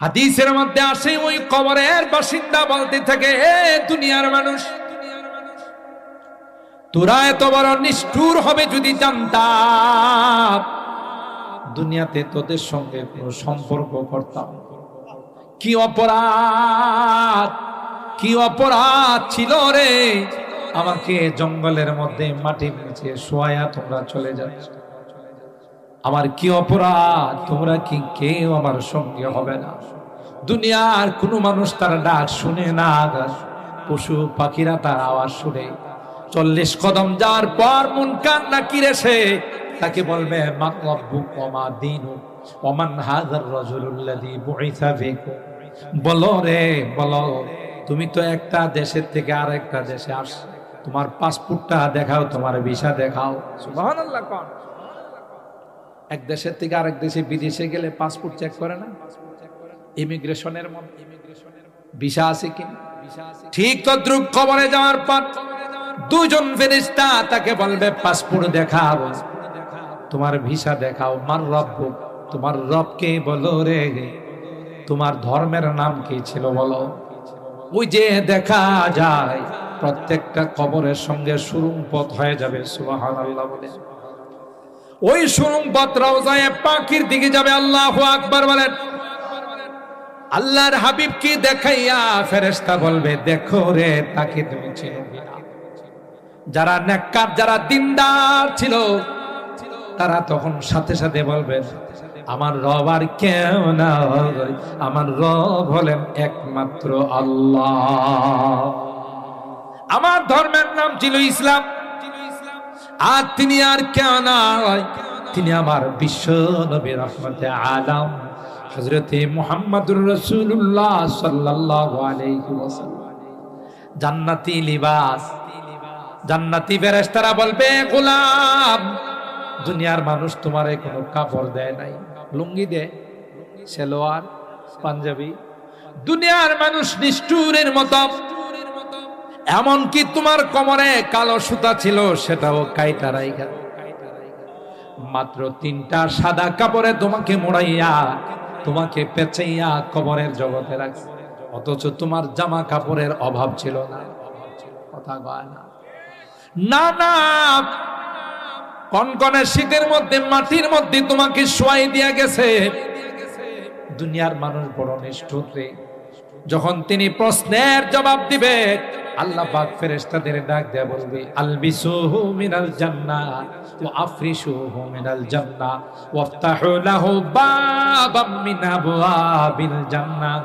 হাদিসের মধ্যে আসে, ওই কবরের বাসিন্দা বলতে থাকে হে দুনিয়ার মানুষ, তোরা এত বড় নিষ্ঠুর হবে যদি জানতাম, দুনিয়াতে তোদের সঙ্গে কোনো সম্পর্ক করতাম। কি অপরাধ কি অপরাধ ছিল রে? আমাকে জঙ্গলের মধ্যে মাটির নিচে শোয়া তোমরা চলে যাচ্ছ। আমার কি অপরাধ? তোমরা কি কেউ আমার সঙ্গে হবে না? দুনিয়ার কোনো মানুষ তার ডাক শুনে না পশু পাখিরা তার আওয়াজ শুনে। চল্লিশ কদম যাওয়ার পর মন কান্না কিরেছে তাকে বলবে বলো রে, বলো। তুমি তো একটা দেশের থেকে আরেকটা দেশে আস। তোমার পাসপোর্টটা দেখাও, তোমার ভিসা দেখাও। এক দেশের থেকে আরেক দেশে বিদেশে গেলে পাসপোর্ট চেক করে না? ইমিগ্রেশনের ভিসা আছে কি? ঠিক তো দ্রুপ কবরে যাওয়ার পর দুজন ফেরিস্তা তাকে বলবে পাসপোর্ট দেখাও। তোমার ভিসা দেখাও। মার রব তোমার রবকে বলো রে? তোমার ধর্মের নাম কি ছিল বলো? ওই যে দেখা যায়, প্রত্যেকটা কবরের সঙ্গে সুরুম পথ হয়ে যাবে সুবাহ আল্লাহ বলে। ওই সুরুম পথ রওজায়ে পাখির দিকে যাবে, আল্লাহ আকবার বলেন। আল্লাহর হাবিব কি দেখাইয়া ফেরেশতা বলবে, দেখো রে তাকে তুমি যারা নেককার, যারা দিনদার ছিল, তারা তখন সাথে সাথে বলবে, আমার রব আর কেউ না আমার রব হলেন একমাত্র আল্লাহ। আমার ধর্মের নাম ছিল ইসলাম। আর তিনি আর কেউ নয় তিনি আমার বিশ্ব নবী রহমতে আলম। হজরতে মোহাম্মদুর রসুল্লাহ সাল্লাহ জান্নাতি লিবাস। জান্নাতি ফেরেশতারা বলবে, গোলাম, দুনিয়ার মানুষ তোমারে কোনো কাপড় দেয় নাই, লুঙ্গি দেয়, সেলোয়ার, পাঞ্জাবি। দুনিয়ার মানুষ নিষ্ঠুরের মতো এমনকি তোমার কোমরে কালো সুতা ছিল, সেটাও কাইটা রাইখা। মাত্র তিনটা সাদা কাপড়ে তোমাকে মোড়াইয়া, তোমাকে পেঁচাইয়া কবরের জগতে রাখছে। অথচ তোমার জামা কাপড়ের অভাব ছিল না। কথা না। না না, কনকনে শীতের মধ্যে, মাটির মধ্যে তোমাকে শোয়াই দিয়া গেছে। দুনিয়ার মানুষ বড় নিষ্ঠুর রে। যখন তিনি প্রশ্নের জবাব দিবে, আল্লাহ পাক ফেরেশতাদের ডাক দেয়া বলবে, আলবিসুহু মিনাল জান্নাহ ওয়া আফরিশুহু মিনাল জান্নাহ ওয়াফতাহু লাহু বাবাম মিন আবওয়াবিল জান্নাহ